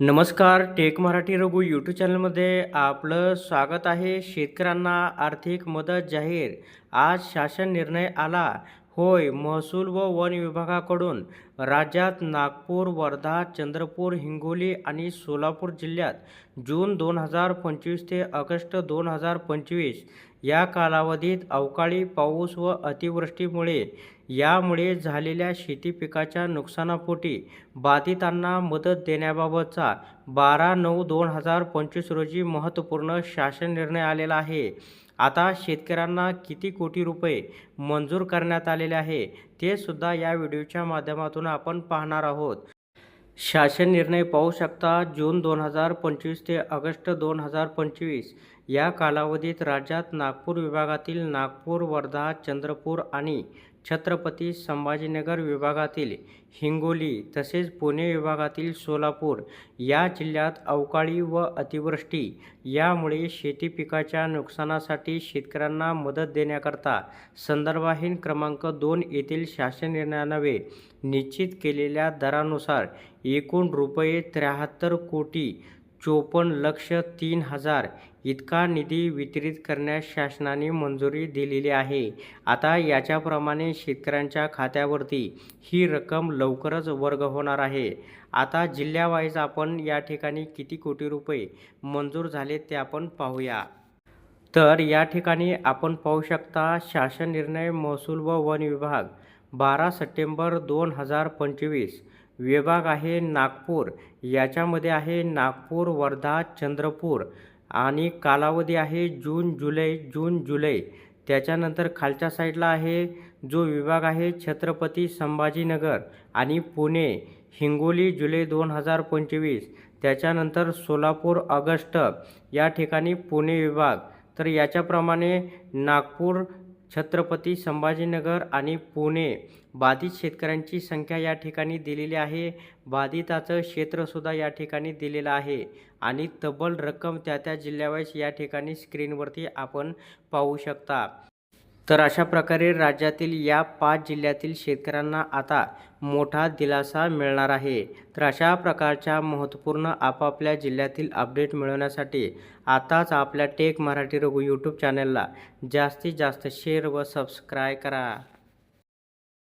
नमस्कार take Marathi Raghu YouTube चॅनलमध्ये आपलं स्वागत आहे. शेतकऱ्यांना आर्थिक मदत जाहीर. आज शासन निर्णय आला. होय महसूल व वन विभागाकडून राज्यात नागपूर वर्धा चंद्रपूर हिंगोली आणि सोलापूर जिल्ह्यात जून दोन हजार पंचवीस ते ऑगस्ट दोन हजार पंचवीस या कालावधीत अवकाळी पाऊस व अतिवृष्टीमुळे यामुळे झालेल्या शेती पिकाच्या नुकसानापोटी बाधितांना मदत देण्याबाबतचा बारा नऊ दोन हजार पंचवीस रोजी महत्त्वपूर्ण शासन निर्णय आलेला आहे. आता शेतकऱ्यांना किती कोटी रुपये मंजूर करण्यात आलेले आहे ते सुद्धा या व्हिडिओच्या माध्यमातून आपण पाहणार आहोत. शासन निर्णय पाहू शकता जून दोन हजार पंचवीस ते ऑगस्ट दोन हजार पंचवीस या कालावधीत राज्यात नागपूर विभागातील नागपूर वर्धा चंद्रपूर आणि छत्रपती संभाजीनगर विभागातील हिंगोली तसेच पुणे विभागातील सोलापूर या जिल्ह्यात अवकाळी व अतिवृष्टी. यामुळे शेती पिकाच्या नुकसानासाठी शेतकऱ्यांना मदत देण्याकरता संदर्भाहीन क्रमांक दोन येथील शासन निर्णयानवे निश्चित केलेल्या दरानुसार एकूण रुपये त्र्याहत्तर कोटी चोपन्न लक्ष तीन हजार इतका निधी वितरित करण्यास शासनाने मंजुरी दिलेली आहे. आता याच्याप्रमाणे शेतकऱ्यांच्या खात्यावरती ही रक्कम लवकरच वर्ग होणार आहे. आता जिल्ह्यावाईज आपण या ठिकाणी किती कोटी रुपये मंजूर झाले ते आपण पाहूया. तर या ठिकाणी आपण पाहू शकता शासन निर्णय महसूल व वन विभाग बारा सप्टेंबर दोन हजार पंचवीस विभाग आहे नागपूर. याच्यामध्ये आहे नागपूर वर्धा चंद्रपूर आणि कालावधी आहे जून जुलै जून जुलै. त्याच्यानंतर खालच्या साईडला आहे जो विभाग आहे छत्रपती संभाजीनगर आणि पुणे हिंगोली जुलै दोन हजार पंचवीस. त्याच्यानंतर सोलापूर ऑगस्ट. या ठिकाणी पुणे विभाग. तर याच्याप्रमाणे नागपूर छत्रपती संभाजीनगर आणि पुणे. बाधित शेतकऱ्यांची संख्या या ठिकाणी दिलेली आहे. बाधिताचं क्षेत्रसुद्धा या ठिकाणी दिलेलं आहे. आणि तब्बल रक्कम त्या त्या जिल्ह्यावाईज या ठिकाणी स्क्रीनवरती आपण पाहू शकता. तर अशा प्रकारे राज्यातील या पाच जिल्ह्यातील शेतकऱ्यांना आता मोठा दिलासा मिळणार आहे. तर अशा प्रकारच्या महत्त्वपूर्ण आपापल्या जिल्ह्यातील अपडेट मिळवण्यासाठी आताच आपल्या टेक मराठी रघु यूट्यूब चॅनलला जास्तीत जास्त शेअर व सबस्क्राय करा.